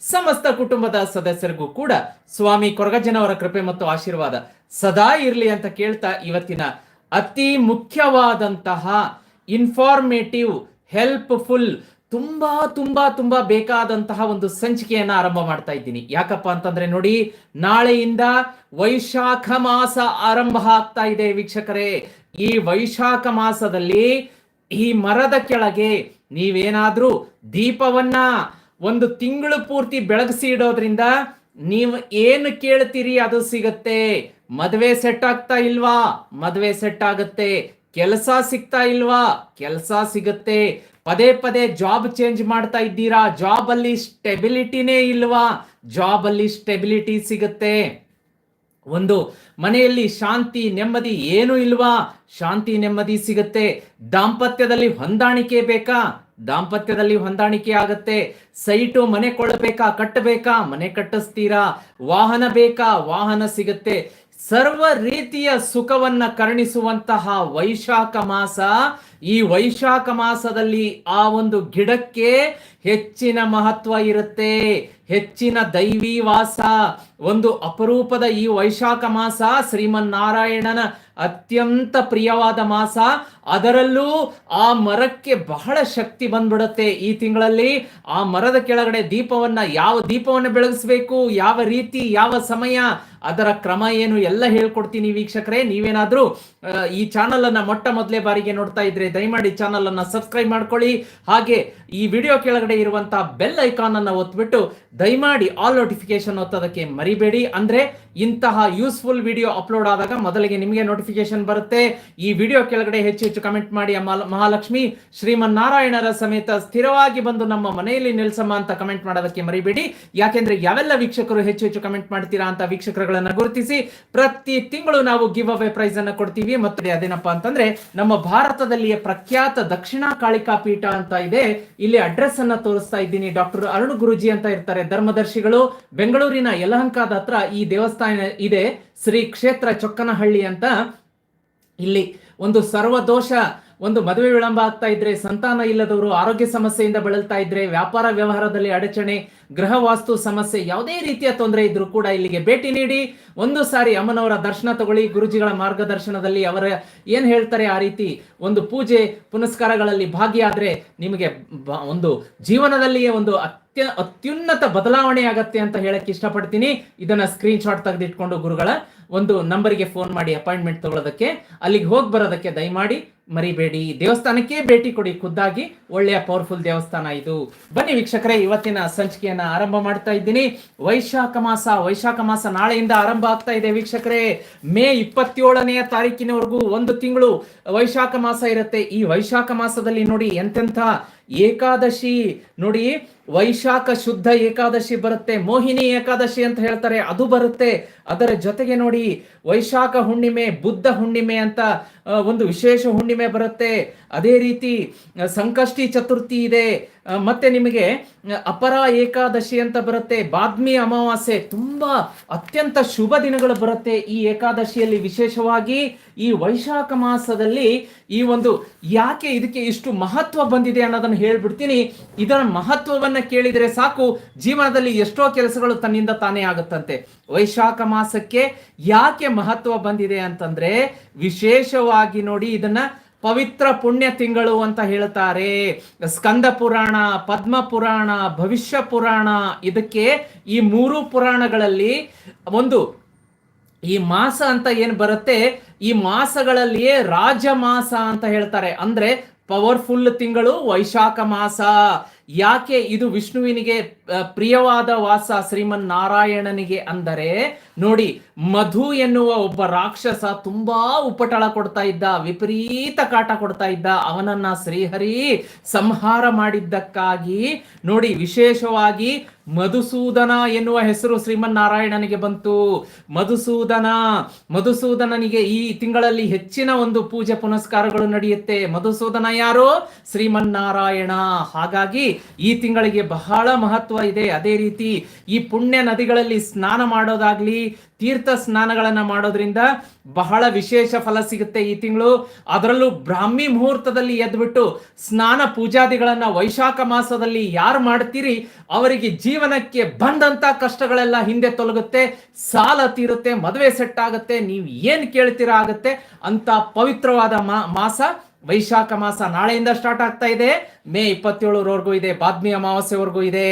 ಸಮಸ್ತ ಕುಟುಂಬದ ಸದಸ್ಯರಿಗೂ ಕೂಡ ಸ್ವಾಮಿ ಕೊರಗಜ್ಜನವರ ಕೃಪೆ ಮತ್ತು ಆಶೀರ್ವಾದ ಸದಾ ಇರಲಿ ಅಂತ ಕೇಳ್ತಾ ಇವತ್ತಿನ ಅತಿ ಮುಖ್ಯವಾದಂತಹ ಇನ್ಫಾರ್ಮೇಟಿವ್ ಹೆಲ್ಪ್ಫುಲ್ ತುಂಬಾ ತುಂಬಾ ತುಂಬಾ ಬೇಕಾದಂತಹ ಒಂದು ಸಂಚಿಕೆಯನ್ನ ಆರಂಭ ಮಾಡ್ತಾ ಇದ್ದೀನಿ. ಯಾಕಪ್ಪ ಅಂತಂದ್ರೆ ನೋಡಿ, ನಾಳೆಯಿಂದ ವೈಶಾಖ ಮಾಸ ಆರಂಭ ಆಗ್ತಾ ಇದೆ ವೀಕ್ಷಕರೇ. ಈ ವೈಶಾಖ ಮಾಸದಲ್ಲಿ ಈ ಮರದ ಕೆಳಗೆ ನೀವೇನಾದ್ರೂ ದೀಪವನ್ನ ಒಂದು ತಿಂಗಳು ಪೂರ್ತಿ ಬೆಳಗಿಸಿ ಇಡೋದ್ರಿಂದ ನೀವು ಏನು ಕೇಳ್ತೀರಿ ಅದು ಸಿಗತ್ತೆ. ಮದುವೆ ಸೆಟ್ ಆಗ್ತಾ ಇಲ್ವಾ? ಮದುವೆ ಸೆಟ್ ಆಗುತ್ತೆ. ಕೆಲಸ ಸಿಗ್ತಾ ಇಲ್ವಾ? ಕೆಲಸ ಸಿಗುತ್ತೆ. ಪದೇ ಪದೇ ಜಾಬ್ ಚೇಂಜ್ ಮಾಡ್ತಾ ಇದ್ದೀರಾ? ಜಾಬ್ ಅಲ್ಲಿ ಸ್ಟೆಬಿಲಿಟಿನೇ ಇಲ್ವಾ? ಜಾಬ್ ಅಲ್ಲಿ ಸ್ಟೆಬಿಲಿಟಿ ಸಿಗುತ್ತೆ. ಒಂದು ಮನೆಯಲ್ಲಿ ಶಾಂತಿ, ನೆಮ್ಮದಿ ಏನು ಇಲ್ವಾ? ಶಾಂತಿ, ನೆಮ್ಮದಿ ಸಿಗುತ್ತೆ. ದಾಂಪತ್ಯದಲ್ಲಿ ಹೊಂದಾಣಿಕೆ ಬೇಕಾ? ದಾಂಪತ್ಯದಲ್ಲಿ ಹೊಂದಾಣಿಕೆ ಆಗತ್ತೆ. ಸೈಟು ಮನೆ ಕೊಳ್ಳಬೇಕಾ, ಕಟ್ಟಬೇಕಾ? ಮನೆ ಕಟ್ಟಿಸ್ತೀರಾ? ವಾಹನ ಬೇಕಾ? ವಾಹನ ಸಿಗುತ್ತೆ. ಸರ್ವ ರೀತಿಯ ಸುಖವನ್ನ ಕರುಣಿಸುವಂತಹ ವೈಶಾಖ ಮಾಸ, ಈ ವೈಶಾಖ ಮಾಸದಲ್ಲಿ ಆ ಒಂದು ಗಿಡಕ್ಕೆ ಹೆಚ್ಚಿನ ಮಹತ್ವ ಇರುತ್ತೆ. ಹೆಚ್ಚಿನ ದೈವಿ ವಾಸ ಒಂದು ಅಪರೂಪದ ಈ ವೈಶಾಖ ಮಾಸ ಶ್ರೀಮನ್ನಾರಾಯಣನ ಅತ್ಯಂತ ಪ್ರಿಯವಾದ ಮಾಸ. ಅದರಲ್ಲೂ ಆ ಮರಕ್ಕೆ ಬಹಳ ಶಕ್ತಿ ಬಂದ್ಬಿಡುತ್ತೆ ಈ ತಿಂಗಳಲ್ಲಿ. ಆ ಮರದ ಕೆಳಗಡೆ ದೀಪವನ್ನ ಯಾವ ದೀಪವನ್ನು ಬೆಳಗಿಸ್ಬೇಕು, ಯಾವ ರೀತಿ, ಯಾವ ಸಮಯ, ಅದರ ಕ್ರಮ ಏನು ಎಲ್ಲ ಹೇಳ್ಕೊಡ್ತೀನಿ ವೀಕ್ಷಕರೇ. ನೀವೇನಾದ್ರೂ ಈ ಚಾನಲ್ ಅನ್ನ ಮೊಟ್ಟ ಮೊದಲೇ ಬಾರಿಗೆ ನೋಡ್ತಾ ಇದ್ರೆ ದಯಮಾಡಿ ಚಾನಲ್ ಅನ್ನ ಸಬ್ಸ್ಕ್ರೈಬ್ ಮಾಡ್ಕೊಳ್ಳಿ. ಹಾಗೆ ಈ ವಿಡಿಯೋ ಕೆಳಗಡೆ ಇರುವಂತಹ ಬೆಲ್ ಐಕಾನ್ ಅನ್ನ ಒತ್ಬಿಟ್ಟು ದಯಮಾಡಿ ಆಲ್ ನೋಟಿಫಿಕೇಶನ್ ಒತ್ತೋದಕ್ಕೆ ಮರಿಬೇಡಿ. ಅಂದ್ರೆ ಇಂತಹ ಯೂಸ್ಫುಲ್ ವಿಡಿಯೋ ಅಪ್ಲೋಡ್ ಆದಾಗ ಮೊದಲಿಗೆ ನಿಮಗೆ ನೋಟಿಫಿಕೇಶನ್ ಬರುತ್ತೆ. ಈ ವಿಡಿಯೋ ಕೆಳಗಡೆ ಹೆಚ್ಚು ಹೆಚ್ಚು ಕಮೆಂಟ್ ಮಾಡಿ ಮಹಾಲಕ್ಷ್ಮಿ, ಶ್ರೀಮನ್ನಾರಾಯಣರ ಸಮೇತ ಸ್ಥಿರವಾಗಿ ಬಂದು ನಮ್ಮ ಮನೆಯಲ್ಲಿ ನಿಲ್ಸಮ್ಮ ಅಂತ ಕಮೆಂಟ್ ಮಾಡೋದಕ್ಕೆ ಮರಿಬೇಡಿ. ಯಾಕೆಂದ್ರೆ ಯಾವೆಲ್ಲ ವೀಕ್ಷಕರು ಹೆಚ್ಚು ಹೆಚ್ಚು ಕಮೆಂಟ್ ಮಾಡ್ತೀರಾ ಅಂತ ವೀಕ್ಷಕರುಗಳನ್ನ ಗುರುತಿಸಿ ಪ್ರತಿ ತಿಂಗಳು ನಾವು ಗಿವ್ ಅವೇ ಪ್ರೈಸ್ ಅನ್ನು ಕೊಡ್ತೀವಿ. ಮತ್ತು ಅದೇನಪ್ಪಾ ಅಂತಂದ್ರೆ, ನಮ್ಮ ಭಾರತದಲ್ಲಿಯೇ ಪ್ರಖ್ಯಾತ ದಕ್ಷಿಣ ಕಾಳಿಕಾ ಪೀಠ ಅಂತ ಇದೆ. ಇಲ್ಲಿ ಅಡ್ರೆಸ್ ಅನ್ನ ತೋರಿಸ್ತಾ ಇದ್ದೀನಿ. ಡಾಕ್ಟರ್ ಅರುಣ್ ಗುರುಜಿ ಅಂತ ಇರ್ತಾರೆ, ಧರ್ಮದರ್ಶಿಗಳು. ಬೆಂಗಳೂರಿನ ಯಲಹಂಕದ ಹತ್ರ ಈ ದೇವಸ್ಥಾನ ಇದೆ, ಶ್ರೀ ಕ್ಷೇತ್ರ ಚೊಕ್ಕನಹಳ್ಳಿ ಅಂತ. ಇಲ್ಲಿ ಒಂದು ಸರ್ವದೋಷ ಒಂದು ಮದುವೆ ವಿಳಂಬ ಆಗ್ತಾ ಇದ್ರೆ, ಸಂತಾನ ಇಲ್ಲದವರು ಆರೋಗ್ಯ ಸಮಸ್ಯೆಯಿಂದ ಬಳಲ್ತಾ ಇದ್ರೆ, ವ್ಯಾಪಾರ ವ್ಯವಹಾರದಲ್ಲಿ ಅಡಚಣೆ, ಗೃಹ ವಾಸ್ತು ಸಮಸ್ಯೆ, ಯಾವುದೇ ರೀತಿಯ ತೊಂದರೆ ಇದ್ರೂ ಕೂಡ ಇಲ್ಲಿಗೆ ಭೇಟಿ ನೀಡಿ, ಒಂದು ಸಾರಿ ಅಮ್ಮನವರ ದರ್ಶನ ತಗೊಳ್ಳಿ, ಗುರುಜಿಗಳ ಮಾರ್ಗದರ್ಶನದಲ್ಲಿ ಅವರ ಏನ್ ಹೇಳ್ತಾರೆ ಆ ರೀತಿ, ಒಂದು ಪೂಜೆ ಪುನಸ್ಕಾರಗಳಲ್ಲಿ ಭಾಗಿಯಾದ್ರೆ ನಿಮಗೆ ಒಂದು ಜೀವನದಲ್ಲಿಯೇ ಒಂದು ಅತ್ಯ, ಅತ್ಯುನ್ನತ ಬದಲಾವಣೆ ಆಗತ್ತೆ ಅಂತ ಹೇಳಕ್ ಇಷ್ಟಪಡ್ತೀನಿ. ಇದನ್ನ ಸ್ಕ್ರೀನ್ ಶಾಟ್ ತೆಗೆದಿಟ್ಕೊಂಡು ಗುರುಗಳ, ಒಂದು ನಂಬರ್ಗೆ ಫೋನ್ ಮಾಡಿ ಅಪಾಯಿಂಟ್ಮೆಂಟ್ ತಗೊಳ್ಳೋದಕ್ಕೆ ಅಲ್ಲಿಗೆ ಹೋಗಿ ಬರೋದಕ್ಕೆ ದಯಮಾಡಿ ಮರಿಬೇಡಿ. ದೇವಸ್ಥಾನಕ್ಕೆ ಭೇಟಿ ಕೊಡಿ. ಖುದ್ದಾಗಿ ಒಳ್ಳೆಯ ಪವರ್ಫುಲ್ ದೇವಸ್ಥಾನ ಇದು. ಬನ್ನಿ ವೀಕ್ಷಕರೇ, ಇವತ್ತಿನ ಸಂಚಿಕೆಯನ್ನ ಆರಂಭ ಮಾಡ್ತಾ ಇದ್ದೀನಿ. ವೈಶಾಖ ಮಾಸ ವೈಶಾಖ ಮಾಸ ನಾಳೆಯಿಂದ ಆರಂಭ ಆಗ್ತಾ ಇದೆ ವೀಕ್ಷಕರೇ. ಮೇ ಇಪ್ಪತ್ತೇಳನೆಯ ತಾರೀಕಿನವರೆಗೂ ಒಂದು ತಿಂಗಳು ವೈಶಾಖ ಮಾಸ ಇರುತ್ತೆ. ಈ ವೈಶಾಖ ಮಾಸದಲ್ಲಿ ನೋಡಿ ಎಂತೆಂಥ ಏಕಾದಶಿ. ನೋಡಿ ವೈಶಾಖ ಶುದ್ಧ ಏಕಾದಶಿ ಬರುತ್ತೆ, ಮೋಹಿನಿ ಏಕಾದಶಿ ಅಂತ ಹೇಳ್ತಾರೆ, ಅದು ಬರುತ್ತೆ. ಅದರ ಜೊತೆಗೆ ನೋಡಿ, ವೈಶಾಖ ಹುಣ್ಣಿಮೆ, ಬುದ್ಧ ಹುಣ್ಣಿಮೆ ಅಂತ ಒಂದು ವಿಶೇಷ ಹುಣ್ಣಿಮೆ ಬರುತ್ತೆ. ಅದೇ ರೀತಿ ಸಂಕಷ್ಟಿ ಚತುರ್ಥಿ ಇದೆ. ಮತ್ತೆ ನಿಮಗೆ ಅಪರ ಏಕಾದಶಿ ಅಂತ ಬರುತ್ತೆ. ಬಾದ್ಮಿ ಅಮಾವಾಸ್ಯೆ ತುಂಬಾ ಅತ್ಯಂತ ಶುಭ ದಿನಗಳು ಬರುತ್ತೆ ಈ ಏಕಾದಶಿಯಲ್ಲಿ. ವಿಶೇಷವಾಗಿ ಈ ವೈಶಾಖ ಮಾಸದಲ್ಲಿ ಈ ಒಂದು ಯಾಕೆ ಇದಕ್ಕೆ ಇಷ್ಟು ಮಹತ್ವ ಬಂದಿದೆ ಅನ್ನೋದನ್ನು ಹೇಳ್ಬಿಡ್ತೀನಿ. ಇದರ ಮಹತ್ವವನ್ನ ಕೇಳಿದರೆ ಸಾಕು, ಜೀವನದಲ್ಲಿ ಎಷ್ಟೋ ಕೆಲಸಗಳು ತನ್ನಿಂದ ತಾನೇ ಆಗುತ್ತಂತೆ. ವೈಶಾಖ ಮಾಸಕ್ಕೆ ಯಾಕೆ ಮಹತ್ವ ಬಂದಿದೆ ಅಂತಂದ್ರೆ, ವಿಶೇಷವಾಗಿ ನೋಡಿ ಇದನ್ನ ಪವಿತ್ರ ಪುಣ್ಯ ತಿಂಗಳು ಅಂತ ಹೇಳ್ತಾರೆ. ಸ್ಕಂದ ಪುರಾಣ, ಪದ್ಮ ಪುರಾಣ, ಭವಿಷ್ಯ ಪುರಾಣ, ಇದಕ್ಕೆ ಈ ಮೂರು ಪುರಾಣಗಳಲ್ಲಿ ಒಂದು ಈ ಮಾಸ ಅಂತ ಏನ್ ಬರುತ್ತೆ? ಈ ಮಾಸಗಳಲ್ಲಿಯೇ ರಾಜ ಮಾಸ ಅಂತ ಹೇಳ್ತಾರೆ. ಅಂದ್ರೆ ಪವರ್ಫುಲ್ ತಿಂಗಳು ವೈಶಾಖ ಮಾಸ. ಯಾಕೆ ಇದು ವಿಷ್ಣುವಿನಿಗೆ ಪ್ರಿಯವಾದ ವಾಸ ಶ್ರೀಮನ್ ನಾರಾಯಣನಿಗೆ ಅಂದರೆ, ನೋಡಿ, ಮಧು ಎನ್ನುವ ಒಬ್ಬ ರಾಕ್ಷಸ ತುಂಬಾ ಉಪಟಳ ಕೊಡ್ತಾ ಇದ್ದ, ವಿಪರೀತ ಕಾಟ ಕೊಡ್ತಾ ಇದ್ದ, ಅವನನ್ನ ಶ್ರೀಹರಿ ಸಂಹಾರ ಮಾಡಿದ್ದಕ್ಕಾಗಿ, ನೋಡಿ, ವಿಶೇಷವಾಗಿ ಮಧುಸೂದನ ಎನ್ನುವ ಹೆಸರು ಶ್ರೀಮನ್ನಾರಾಯಣನಿಗೆ ಬಂತು. ಮಧುಸೂದನ, ಮಧುಸೂದನನಿಗೆ ಈ ತಿಂಗಳಲ್ಲಿ ಹೆಚ್ಚಿನ ಒಂದು ಪೂಜೆ ಪುನಸ್ಕಾರಗಳು ನಡೆಯುತ್ತೆ. ಮಧುಸೂದನ ಯಾರು? ಶ್ರೀಮನ್ನಾರಾಯಣ. ಹಾಗಾಗಿ ಈ ತಿಂಗಳಿಗೆ ಬಹಳ ಮಹತ್ವ ಇದೆ. ಅದೇ ರೀತಿ ಈ ಪುಣ್ಯ ನದಿಗಳಲ್ಲಿ ಸ್ನಾನ ಮಾಡೋದಾಗ್ಲಿ, ತೀರ್ಥ ಸ್ನಾನಗಳನ್ನ ಮಾಡೋದ್ರಿಂದ ಬಹಳ ವಿಶೇಷ ಫಲ ಸಿಗುತ್ತೆ ಈ ತಿಂಗಳು. ಅದರಲ್ಲೂ ಬ್ರಾಹ್ಮಿ ಮುಹೂರ್ತದಲ್ಲಿ ಎದ್ಬಿಟ್ಟು ಸ್ನಾನ ಪೂಜಾದಿಗಳನ್ನ ವೈಶಾಖ ಮಾಸದಲ್ಲಿ ಯಾರು ಮಾಡ್ತೀರಿ? ಅವರಿಗೆ ಜೀವನಕ್ಕೆ ಬಂದಂತ ಕಷ್ಟಗಳೆಲ್ಲ ಹಿಂದೆ ತೊಲಗುತ್ತೆ, ಸಾಲ ತೀರುತ್ತೆ, ಮದುವೆ ಸೆಟ್ ಆಗುತ್ತೆ, ನೀವು ಏನ್ ಕೇಳ್ತೀರಾ ಆಗುತ್ತೆ ಅಂತ ಪವಿತ್ರವಾದ ಮಾಸ ವೈಶಾಖ ಮಾಸ ನಾಳೆಯಿಂದ ಸ್ಟಾರ್ಟ್ ಆಗ್ತಾ ಇದೆ. ಮೇ ಇಪ್ಪತ್ತೇಳರವರೆಗೂ ಇದೆ. ಬಾದ್ಮಿ ಅಮಾವಾಸ್ಯವರೆಗೂ ಇದೆ.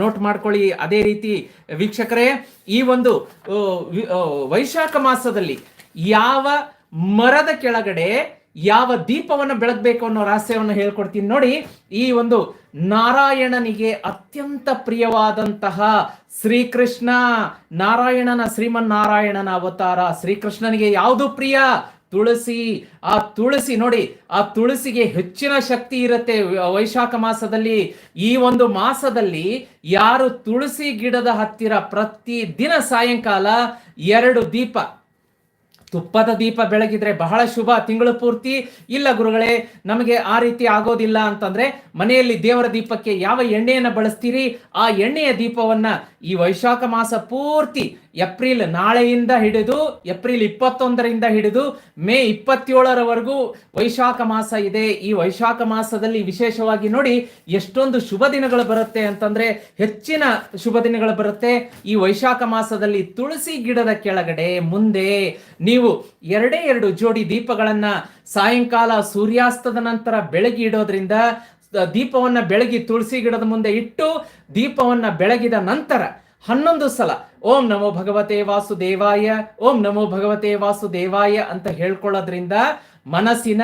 ನೋಟ್ ಮಾಡ್ಕೊಳ್ಳಿ. ಅದೇ ರೀತಿ ವೀಕ್ಷಕರೇ, ಈ ಒಂದು ವೈಶಾಖ ಮಾಸದಲ್ಲಿ ಯಾವ ಮರದ ಕೆಳಗಡೆ ಯಾವ ದೀಪವನ್ನು ಬೆಳಗಬೇಕು ಅನ್ನೋ ರಹಸ್ಯವನ್ನು ಹೇಳ್ಕೊಡ್ತೀನಿ. ನೋಡಿ, ಈ ಒಂದು ನಾರಾಯಣನಿಗೆ ಅತ್ಯಂತ ಪ್ರಿಯವಾದಂತಹ ಶ್ರೀಕೃಷ್ಣ. ನಾರಾಯಣನ ಶ್ರೀಮನ್ನಾರಾಯಣನ ಅವತಾರ ಶ್ರೀಕೃಷ್ಣನಿಗೆ ಯಾವುದು ಪ್ರಿಯ? ತುಳಸಿ, ಆ ತುಳಸಿ ನೋಡಿ, ಆ ತುಳಸಿಗೆ ಹೆಚ್ಚಿನ ಶಕ್ತಿ ಇರುತ್ತೆ ವೈಶಾಖ ಮಾಸದಲ್ಲಿ. ಈ ಒಂದು ಮಾಸದಲ್ಲಿ ಯಾರು ತುಳಸಿ ಗಿಡದ ಹತ್ತಿರ ಪ್ರತಿ ದಿನ ಸಾಯಂಕಾಲ ಎರಡು ದೀಪ, ತುಪ್ಪದ ದೀಪ ಬೆಳಗಿದ್ರೆ ಬಹಳ ಶುಭ ತಿಂಗಳು ಪೂರ್ತಿ. ಇಲ್ಲ ಗುರುಗಳೇ, ನಮಗೆ ಆ ರೀತಿ ಆಗೋದಿಲ್ಲ ಅಂತಂದ್ರೆ ಮನೆಯಲ್ಲಿ ದೇವರ ದೀಪಕ್ಕೆ ಯಾವ ಎಣ್ಣೆಯನ್ನು ಬಳಸ್ತೀರಿ? ಆ ಎಣ್ಣೆಯ ದೀಪವನ್ನ ಈ ವೈಶಾಖ ಮಾಸ ಪೂರ್ತಿ ಏಪ್ರಿಲ್ ನಾಳೆಯಿಂದ ಹಿಡಿದು ಏಪ್ರಿಲ್ ಇಪ್ಪತ್ತೊಂದರಿಂದ ಹಿಡಿದು ಮೇ ಇಪ್ಪತ್ತೇಳರವರೆಗೂ ವೈಶಾಖ ಮಾಸ ಇದೆ. ಈ ವೈಶಾಖ ಮಾಸದಲ್ಲಿ ವಿಶೇಷವಾಗಿ ನೋಡಿ ಎಷ್ಟೊಂದು ಶುಭ ದಿನಗಳು ಬರುತ್ತೆ ಅಂತಂದ್ರೆ ಹೆಚ್ಚಿನ ಶುಭ ದಿನಗಳು ಬರುತ್ತೆ. ಈ ವೈಶಾಖ ಮಾಸದಲ್ಲಿ ತುಳಸಿ ಗಿಡದ ಕೆಳಗಡೆ ಮುಂದೆ ನೀವು ಎರಡೇ ಎರಡು ಜೋಡಿ ದೀಪಗಳನ್ನ ಸಾಯಂಕಾಲ ಸೂರ್ಯಾಸ್ತದ ನಂತರ ಬೆಳಗ್ಗೆ ಇಡೋದ್ರಿಂದ ದೀಪವನ್ನ ಬೆಳಗಿ ತುಳಸಿ ಗಿಡದ ಮುಂದೆ ಇಟ್ಟು ದೀಪವನ್ನ ಬೆಳಗಿದ ನಂತರ ಹನ್ನೊಂದು ಸಲ ಓಂ ನಮೋ ಭಗವತೆ ವಾಸುದೇವಾಯ, ಓಂ ನಮೋ ಭಗವತೆ ವಾಸುದೇವಾಯ ಅಂತ ಹೇಳ್ಕೊಳ್ಳೋದ್ರಿಂದ ಮನಸ್ಸಿನ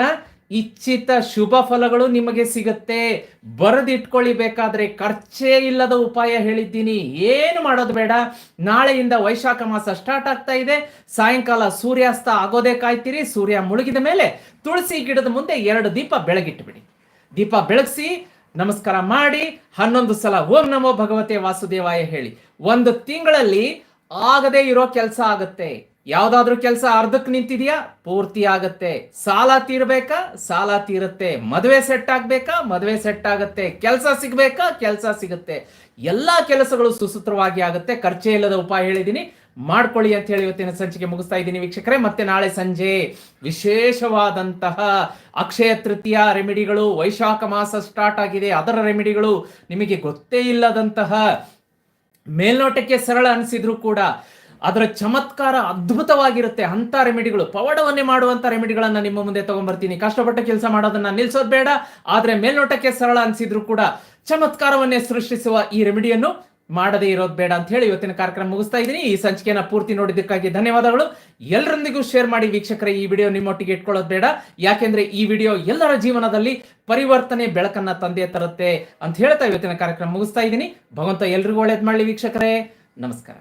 ಇಚ್ಛಿತ ಶುಭ ಫಲಗಳು ನಿಮಗೆ ಸಿಗುತ್ತೆ. ಬರೆದಿಟ್ಕೊಳ್ಳಿ ಬೇಕಾದ್ರೆ ಖರ್ಚೇ ಇಲ್ಲದ ಉಪಾಯ ಹೇಳಿದ್ದೀನಿ. ಏನು ಮಾಡೋದು ಬೇಡ. ನಾಳೆಯಿಂದ ವೈಶಾಖ ಮಾಸ ಸ್ಟಾರ್ಟ್ ಆಗ್ತಾ ಇದೆ. ಸಾಯಂಕಾಲ ಸೂರ್ಯಾಸ್ತ ಆಗೋದೇ ಕಾಯ್ತೀರಿ. ಸೂರ್ಯ ಮುಳುಗಿದ ಮೇಲೆ ತುಳಸಿ ಗಿಡದ ಮುಂದೆ ಎರಡು ದೀಪ ಬೆಳಗಿಟ್ಬಿಡಿ. ದೀಪ ಬೆಳಗಿಸಿ ನಮಸ್ಕಾರ ಮಾಡಿ ಹನ್ನೊಂದು ಸಲ ಓಂ ನಮೋ ಭಗವತೆ ವಾಸುದೇವಾಯ ಹೇಳಿ. ಒಂದು ತಿಂಗಳಲ್ಲಿ ಆಗದೇ ಇರೋ ಕೆಲಸ ಆಗತ್ತೆ. ಯಾವ್ದಾದ್ರೂ ಕೆಲಸ ಅರ್ಧಕ್ಕೆ ನಿಂತಿದ್ಯಾ? ಪೂರ್ತಿ ಆಗತ್ತೆ. ಸಾಲ ತೀರ್ಬೇಕಾ? ಸಾಲ ತೀರುತ್ತೆ. ಮದುವೆ ಸೆಟ್ ಆಗ್ಬೇಕಾ? ಮದುವೆ ಸೆಟ್ ಆಗತ್ತೆ. ಕೆಲಸ ಸಿಗ್ಬೇಕಾ? ಕೆಲಸ ಸಿಗುತ್ತೆ. ಎಲ್ಲಾ ಕೆಲಸಗಳು ಸುಸೂತ್ರವಾಗಿ ಆಗುತ್ತೆ. ಖರ್ಚೇ ಇಲ್ಲದ ಉಪಾಯ ಹೇಳಿದೀನಿ. ಮಾಡ್ಕೊಳ್ಳಿ ಅಂತ ಹೇಳಿ ಇವತ್ತಿನ ಸಂಚಿಕೆ ಮುಗಿಸ್ತಾ ಇದ್ದೀನಿ ವೀಕ್ಷಕರೇ. ಮತ್ತೆ ನಾಳೆ ಸಂಜೆ ವಿಶೇಷವಾದಂತಹ ಅಕ್ಷಯ ತೃತೀಯ ರೆಮಿಡಿಗಳು, ವೈಶಾಖ ಮಾಸ ಸ್ಟಾರ್ಟ್ ಆಗಿದೆ. ಅದರ ರೆಮಿಡಿಗಳು ನಿಮಗೆ ಗೊತ್ತೇ ಇಲ್ಲದಂತಹ ಮೇಲ್ನೋಟಕ್ಕೆ ಸರಳ ಅನಿಸಿದ್ರು ಕೂಡ ಅದರ ಚಮತ್ಕಾರ ಅದ್ಭುತವಾಗಿರುತ್ತೆ. ಅಂತ ರೆಮಿಡಿಗಳು, ಪವಾಡವನ್ನೇ ಮಾಡುವಂತ ರೆಮಿಡಿಗಳನ್ನ ನಿಮ್ಮ ಮುಂದೆ ತಗೊಂಡ್ಬರ್ತೀನಿ ಕಷ್ಟಪಟ್ಟು ಕೆಲಸ ಮಾಡೋದನ್ನ ನಿಲ್ಸೋದ್ ಬೇಡ. ಆದ್ರೆ ಮೇಲ್ನೋಟಕ್ಕೆ ಸರಳ ಅನಿಸಿದ್ರು ಕೂಡ ಚಮತ್ಕಾರವನ್ನೇ ಸೃಷ್ಟಿಸುವ ಈ ರೆಮಿಡಿಯನ್ನು ಮಾಡದೇ ಇರೋದು ಬೇಡ ಅಂತ ಹೇಳಿ ಇವತ್ತಿನ ಕಾರ್ಯಕ್ರಮ ಮುಗಿಸ್ತಾ ಇದ್ದೀನಿ. ಈ ಸಂಚಿಕೆಯನ್ನ ಪೂರ್ತಿ ನೋಡಿದ್ದಕ್ಕಾಗಿ ಧನ್ಯವಾದಗಳು. ಎಲ್ಲರೊಂದಿಗೂ ಶೇರ್ ಮಾಡಿ ವೀಕ್ಷಕರೇ, ಈ ವಿಡಿಯೋ ನಿಮ್ಮೊಟ್ಟಿಗೆ ಇಟ್ಕೊಳ್ಳೋದು ಬೇಡ. ಯಾಕೆಂದ್ರೆ ಈ ವಿಡಿಯೋ ಎಲ್ಲರ ಜೀವನದಲ್ಲಿ ಪರಿವರ್ತನೆ ಬೆಳಕನ್ನ ತಂದೆ ತರುತ್ತೆ ಅಂತ ಹೇಳ್ತಾ ಇವತ್ತಿನ ಕಾರ್ಯಕ್ರಮ ಮುಗಿಸ್ತಾ ಇದ್ದೀನಿ. ಭಗವಂತ ಎಲ್ರಿಗೂ ಒಳ್ಳೇದ್ ಮಾಡಲಿ ವೀಕ್ಷಕರೇ. ನಮಸ್ಕಾರ.